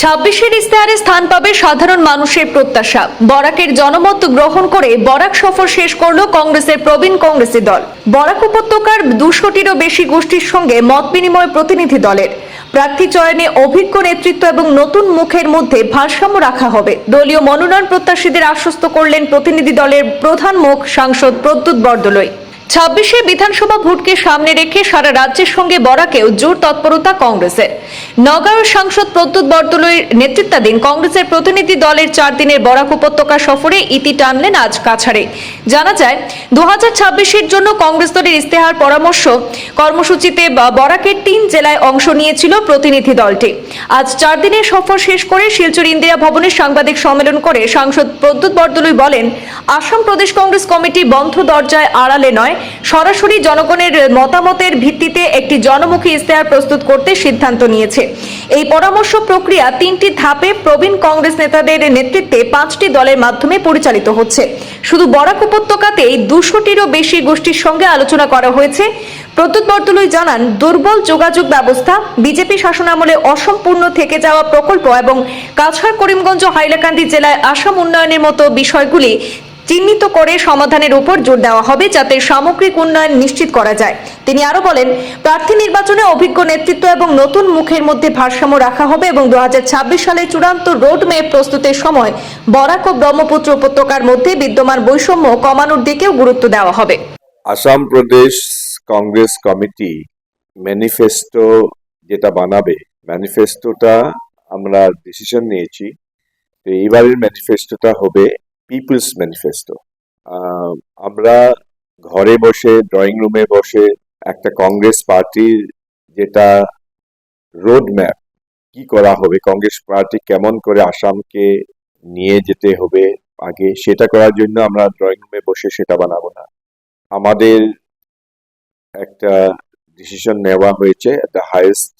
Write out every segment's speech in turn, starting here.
ছাব্বিশের ইস্তেহারে স্থান পাবে সাধারণ মানুষের প্রত্যাশা। বরাকের জনমত গ্রহণ করে বরাক সফর শেষ করল কংগ্রেসের প্রবীণ কংগ্রেসি দল। বরাক উপত্যকার দুশোটিরও বেশি গোষ্ঠীর সঙ্গে মত বিনিময় প্রতিনিধি দলের। প্রার্থী চয়নে অভিজ্ঞ নেতৃত্ব এবং নতুন মুখের মধ্যে ভারসাম্য রাখা হবে। দলীয় মনোনয়ন প্রত্যাশীদের আশ্বস্ত করলেন প্রতিনিধি দলের প্রধান মুখ সাংসদ প্রদ্যুৎ বরদলৈ। ছাব্বিশে বিধানসভা ভোটকে সামনে রেখে সারা রাজ্যের সঙ্গে বরাকেও জোর তৎপরতা কংগ্রেসের। নগাঁওয়ের সাংসদ প্রদ্যুৎ বরদলৈর নেতৃত্বাধীন কংগ্রেসের প্রতিনিধি দলের চার দিনের বরাক উপত্যকা সফরে ইতি টানলেন আজ কাছাড়ে। জানা যায় দু হাজার জন্য কংগ্রেস দলের ইস্তেহার পরামর্শ কর্মসূচিতে বরাকের তিন জেলায় অংশ নিয়েছিল প্রতিনিধি দলটি। আজ চার দিনের সফর শেষ করে শিলচর ইন্দিরা ভবনে সাংবাদিক সম্মেলন করে সাংসদ প্রদ্যুৎ বরদলৈ বলেন, আসাম প্রদেশ কংগ্রেস কমিটি বন্ধ দরজায় আড়ালে নয় সরাসরি জনগণের মতামতের ভিত্তিতে একটি জনমুখী ইস্তেহার প্রস্তুত করতে সিদ্ধান্ত নিয়েছে। এই পরামর্শ প্রক্রিয়া তিনটি ধাপে প্রবীণ কংগ্রেস নেতাদের নেতৃত্বে পাঁচটি দলের মাধ্যমে পরিচালিত হচ্ছে। শুধু বরাক উপত্যকাতেই দুশোটিরও বেশি গোষ্ঠীর সঙ্গে আলোচনা করা হয়েছে। প্রদ্যুৎ বরদলৈ জানান, দুর্বল যোগাযোগ ব্যবস্থা, বিজেপি শাসনামলে অসম্পূর্ণ থেকে যাওয়া প্রকল্প এবং কাছাড় করিমগঞ্জ হাইলাকান্দি জেলায় আসাম উন্নয়নের মতো বিষয়গুলি চিহ্নিত করে সমাধানের উপর জোর দেওয়া হবে যাতে সামগ্রিক উন্নয়ন নিশ্চিত করা যায়। তিনি আরও বলেন, প্রার্থী নির্বাচনে অভিজ্ঞ নেতৃত্ব এবং নতুন মুখের মধ্যে ভারসাম্য রাখা হবে এবং দু সালে চূড়ান্ত রোড ম্যাপ প্রস্তুতের সময় বরাক ও ব্রহ্মপুত্র উপত্যকার মধ্যে বিদ্যমান বৈষম্য কমানোর দিকেও গুরুত্ব দেওয়া হবে। আসাম প্রদেশ কংগ্রেস কমিটি ম্যানিফেস্টো যেটা বানাবে, ম্যানিফেস্টোটা আমরা ডিসিশন নিয়েছি। তো এইবারের ম্যানিফেস্টোটা হবে পিপলস ম্যানিফেস্টো আমরা ঘরে বসে ড্রয়িং রুমে বসে একটা কংগ্রেস পার্টির যেটা রোড ম্যাপ কি করা হবে কংগ্রেস পার্টি কেমন করে আসামকে নিয়ে যেতে হবে আগে, সেটা করার জন্য আমরা ড্রয়িং রুমে বসে সেটা বানাবো না। আমাদের একটা ডিসিশন নেওয়া হয়েছে the highest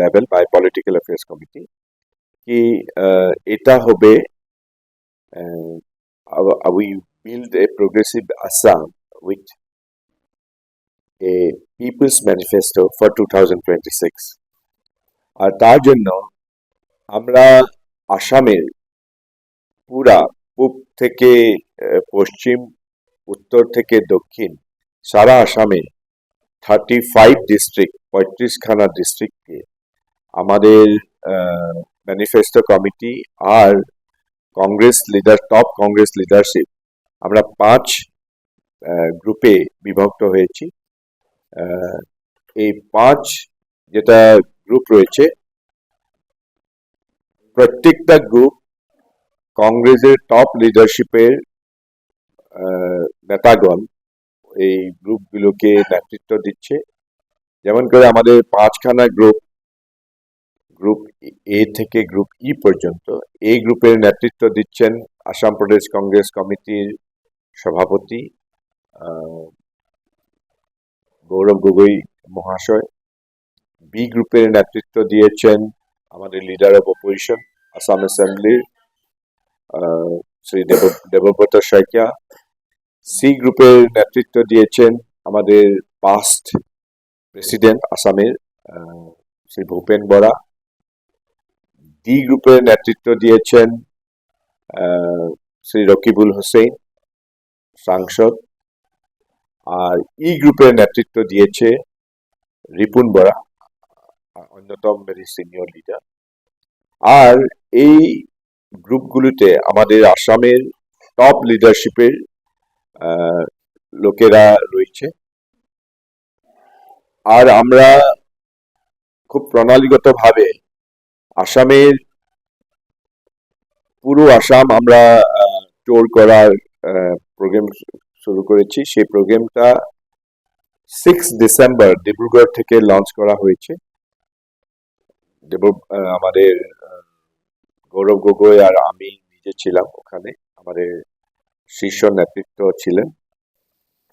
level by political affairs committee কি এটা হবে progressive Assam with a people's manifesto for two thousand twenty six আর তার জন্য আমরা আসামের পুরা পূব থেকে পশ্চিম, উত্তর থেকে দক্ষিণ সারা আসামে থার্টি ফাইভ ডিস্ট্রিক্ট পঁয়ত্রিশখানা ডিস্ট্রিক্টকে আমাদের ম্যানিফেস্টো কমিটি আর Congress leader top Congress leadership আমরা পাঁচ গ্রুপে বিভক্ত হয়েছি। এই পাঁচ যেটা গ্রুপ রয়েছে, প্রত্যেকটা গ্রুপ কংগ্রেসের টপ লিডারশিপের নেতাগণ এই গ্রুপগুলোকে নেতৃত্ব দিচ্ছে। যেমন করে আমাদের পাঁচখানা গ্রুপ গ্রুপ এ থেকে গ্রুপ ই পর্যন্ত। এই গ্রুপের নেতৃত্ব দিচ্ছেন আসাম প্রদেশ কংগ্রেস কমিটির সভাপতি গৌরব গগৈ মহাশয়। বি গ্রুপের নেতৃত্ব দিয়েছেন আমাদের লিডার অফ অপোজিশন আসাম অ্যাসেম্বলির শ্রী দেব, দেবব্রত শইকীয়া। সি গ্রুপের নেতৃত্ব দিয়েছেন আমাদের পাস্ট প্রেসিডেন্ট আসামের শ্রী ভূপেন বরা। ডি গ্রুপের নেতৃত্ব দিয়েছেন শ্রী রকিবুল হোসেন, সাংসদ। আর ই গ্রুপের নেতৃত্ব দিয়েছে রিপুন বরা অন্যতম ভেরি সিনিয়র লিডার আর এই গ্রুপগুলিতে আমাদের আসামের টপ লিডারশিপের লোকেরা রয়েছে। আর আমরা খুব প্রণালীগতভাবে আসামের পুরো আসাম আমরা টোর করার প্রোগ্রাম শুরু করেছি। সেই প্রোগ্রামটা সিক্স ডিসেম্বর ডিব্রুগড় থেকে লঞ্চ করা হয়েছে। আমাদের গৌরব গগৈ আর আমি নিজে ছিলাম ওখানে। আমাদের শীর্ষ নেতৃত্ব ছিলেন।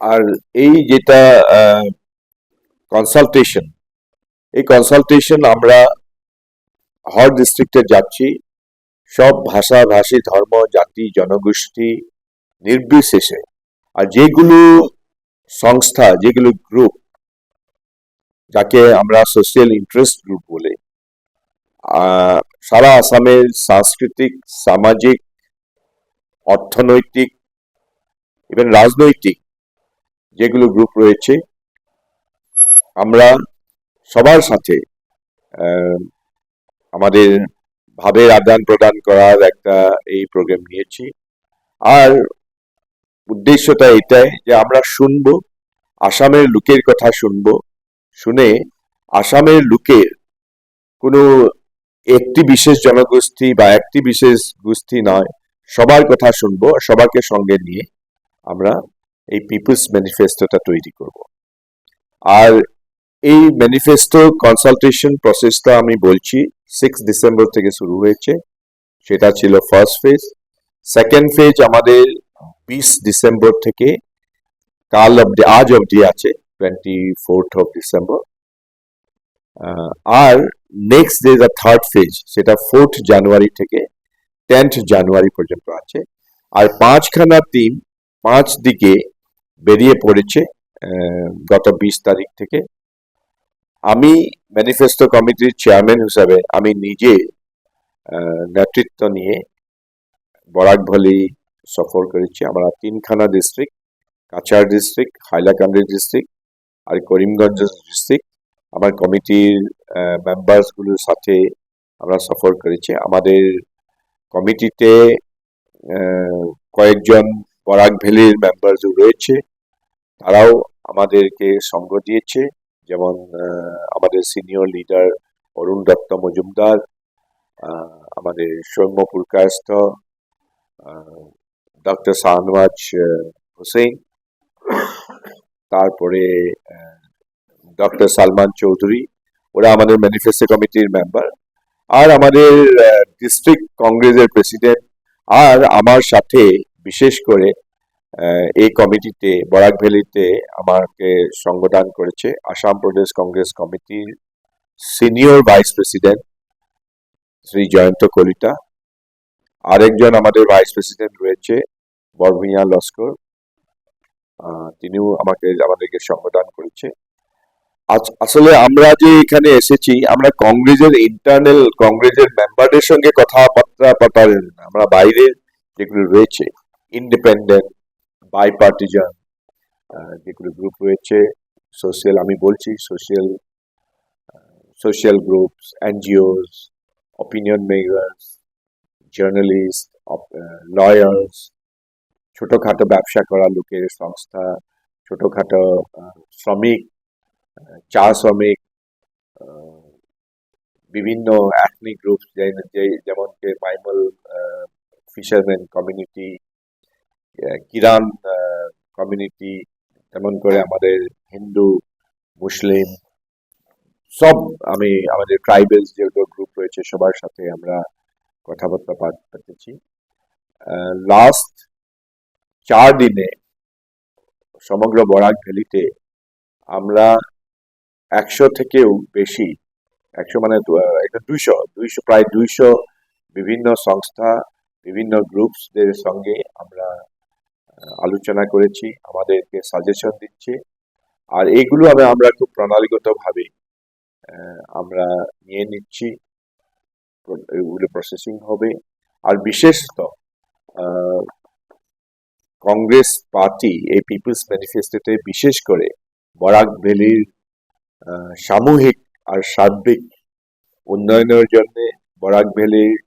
আর এই যেটা কনসালটেশন এই কনসালটেশন আমরা হর ডিস্ট্রিক্টে যাচ্ছি। সব ভাষা, ভাষী, ধর্ম, জাতি, জনগোষ্ঠী নির্বিশেষে। আর যেগুলো সংস্থা, যেগুলো গ্রুপ যাকে আমরা সোশ্যাল ইন্টারেস্ট গ্রুপ বলে সারা আসামের সাংস্কৃতিক, সামাজিক, অর্থনৈতিক ইভেন রাজনৈতিক যেগুলো গ্রুপ রয়েছে, আমরা সবার সাথে আমাদের ভাবের আদান প্রদান করার একটা এই প্রোগ্রাম নিয়েছি। আর উদ্দেশ্যটা এটাই যে আমরা শুনব, আসামের লোকের কথা শুনব, শুনে আসামের লোকের কোনো একটি বিশেষ জনগোষ্ঠী বা একটি বিশেষ গোষ্ঠী নয়, সবার কথা শুনব সবাইকে সঙ্গে নিয়ে আমরা এই পিপলস ম্যানিফেস্টোটা তৈরি করব। আর এই ম্যানিফেস্টো কনসালটেশন প্রসেসটা আমি বলছি সিক্স ডিসেম্বর থেকে শুরু হয়েছে। সেটা ছিল ফার্স্ট ফেজ সেকেন্ড ফেজ আমাদের বিশ ডিসেম্বর থেকে কাল অবধি, আজ অবধি আছে twenty fourth of December R next day the third phase সেটা ফোর্থ জানুয়ারি থেকে টেন্থ জানুয়ারি পর্যন্ত আছে। আর পাঁচখানা টিম পাঁচ দিকে বেরিয়ে পড়েছে গত বিশ তারিখ থেকে। আমি ম্যানিফেস্টো কমিটির চেয়ারম্যান হিসাবে আমি নিজে নেতৃত্ব নিয়ে বরাক বরাকভলি সফর করেছি। আমরা তিনখানা district Cachar district Hailakandi district আর করিমগঞ্জ ডিস্ট্রিক্ট আমার কমিটির মেম্বার্সগুলোর সাথে আমরা সফর করেছি। আমাদের কমিটিতে কয়েকজন বরাক ভ্যালির মেম্বার্স রয়েছে। তারাও আমাদেরকে সঙ্গ দিয়েছে। যেমন আমাদের সিনিয়র লিডার অরুণ দত্ত মজুমদার আমাদের সৌম্য পুরকায়স্থ ডক্টর শাহনওয়াজ হোসেন, তারপরে ডক্টর সালমান চৌধুরী, ওরা আমাদের ম্যানিফেস্টো কমিটির মেম্বার আর আমাদের ডিস্ট্রিক্ট কংগ্রেসের প্রেসিডেন্ট আর আমার সাথে বিশেষ করে এই কমিটিতে, বরাক ভ্যালিতে আমাকে সঙ্গদান করেছে আসাম প্রদেশ কংগ্রেস কমিটির senior vice president Shri Jayanta Kalita, আরেকজন আমাদের ভাইস প্রেসিডেন্ট রয়েছে বরভূঁইয়া লস্কর তিনিও আমাকে, আমাদেরকে সঙ্গদান করেছে। আসলে আমরা যে এখানে এসেছি, আমরা কংগ্রেসের ইন্টারনাল কংগ্রেসের মেম্বারদের সঙ্গে কথাবার্তা পাতার আমরা বাইরে যেগুলো রয়েছে ইন্ডিপেন্ডেন্ট বাই পার্টিজান যেগুলো গ্রুপ রয়েছে সোশ্যাল আমি বলছি social social groups NGOs opinion makers journalist lawyers ছোটোখাটো ব্যবসা করা লোকের সংস্থা, ছোটোখাটো শ্রমিক চা শ্রমিক বিভিন্ন অ্যাথনিক গ্রুপ যেমন যে Maimal fisherman community Kiran community তেমন করে আমাদের হিন্দু, মুসলিম, সব আমি আমাদের ট্রাইবেল যেগুলো গ্রুপ রয়েছে, সবার সাথে আমরা কথাবার্তা পা- পাতেছি লাস্ট চার দিনে সমগ্র বরাক ভ্যালিতে আমরা একশো থেকেও বেশি, একশো মানে দুইশো দুইশো, প্রায় দুইশো বিভিন্ন সংস্থা, বিভিন্ন গ্রুপসদের সঙ্গে আমরা আলোচনা করেছি, আমাদেরকে সাজেশন দিচ্ছে। আর আমি আমরা খুব প্রণালীগতভাবে আমরা নিয়ে নিচ্ছি। এগুলো প্রসেসিং হবে। আর বিশেষত কংগ্রেস পার্টি, এই পিপলস ম্যানিফেস্টোতে বিশেষ করে বরাক ভ্যালির সামূহিক আর সার্বিক উন্নয়নের জন্য বরাক ভ্যালির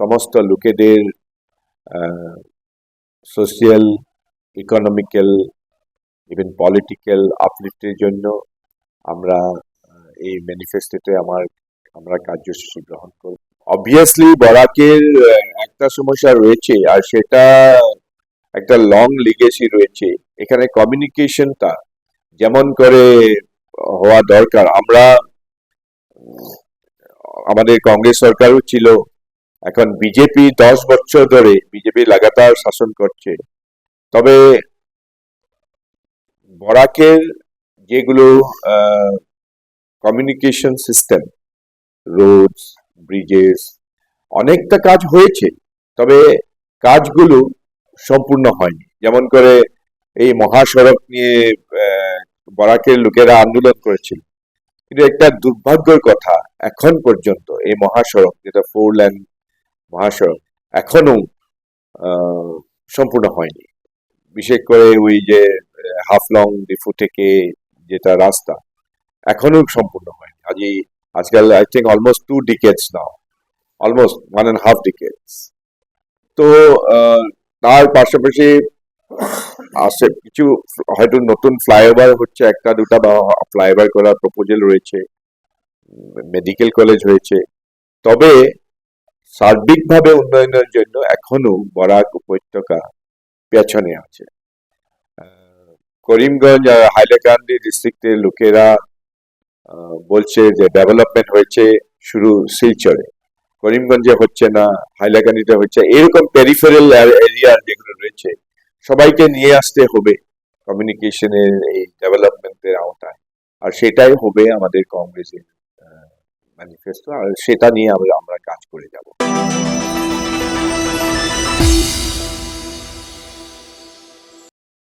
সমস্ত লোকেদের সোশিয়াল ইকোনমিক্যাল ইভেন পলিটিক্যাল আপলিফ্টের জন্য আমরা এই ম্যানিফেস্টোতে আমার, আমরা কার্যসূচি গ্রহণ করব অবভিয়াসলি বরাকের একটা সমস্যা রয়েছে আর সেটা একটা লং লিগেসি রয়েছে। এখানে কমিউনিকেশনটা যেমন করে হওয়া দরকার। আমরা আমাদের কংগ্রেস সরকারও ছিল এখন বিজেপি দশ বছর ধরে বিজেপি লাগাতার শাসন করছে। তবে বরাকের যেগুলো কমিউনিকেশন সিস্টেম রোডস ব্রিজেস অনেকটা কাজ হয়েছে, তবে কাজগুলো সম্পূর্ণ হয়নি। যেমন করে এই মহাসড়ক নিয়ে বরাকের লোকেরা আন্দোলন করেছিল। কিন্তু একটা দুর্ভাগ্যের কথা এখন পর্যন্ত এই মহাসড়ক, যেটা ফোর লেন মহাসড়ক এখনও সম্পূর্ণ হয়নি। বিশেষ করে ওই যে হাফলং ডিফু থেকে যেটা রাস্তা, এখনও সম্পূর্ণ হয়নি। আজই আজকাল I think almost two decades now almost one and half decades তো তার পাশাপাশি আছে কিছু, হয়তো নতুন ফ্লাইওভার হচ্ছে, একটা দুটা বা ফ্লাইওভার করার প্রপোজাল রয়েছে মেডিকেল কলেজ হয়েছে। তবে সার্বিকভাবে উন্নয়নের জন্য এখনও বরাক উপত্যকা পেছনে আছে। করিমগঞ্জ আর হাইলাকান্দি ডিস্ট্রিক্টের লোকেরা বলছে যে ডেভেলপমেন্ট হয়েছে শুরু শিলচরে। করিমগঞ্জে হচ্ছে না, হাইলাকান্দিতে হচ্ছে। এরকম পেরিফেরাল এরিয়া যেগুলো রয়েছে, সবাইকে নিয়ে আসতে হবে কমিউনিকেশনের এই ডেভেলপমেন্টের আওতায়। আর সেটাই হবে আমাদের কংগ্রেসের ম্যানিফেস্টো সেটা নিয়ে আমরা কাজ করে যাব।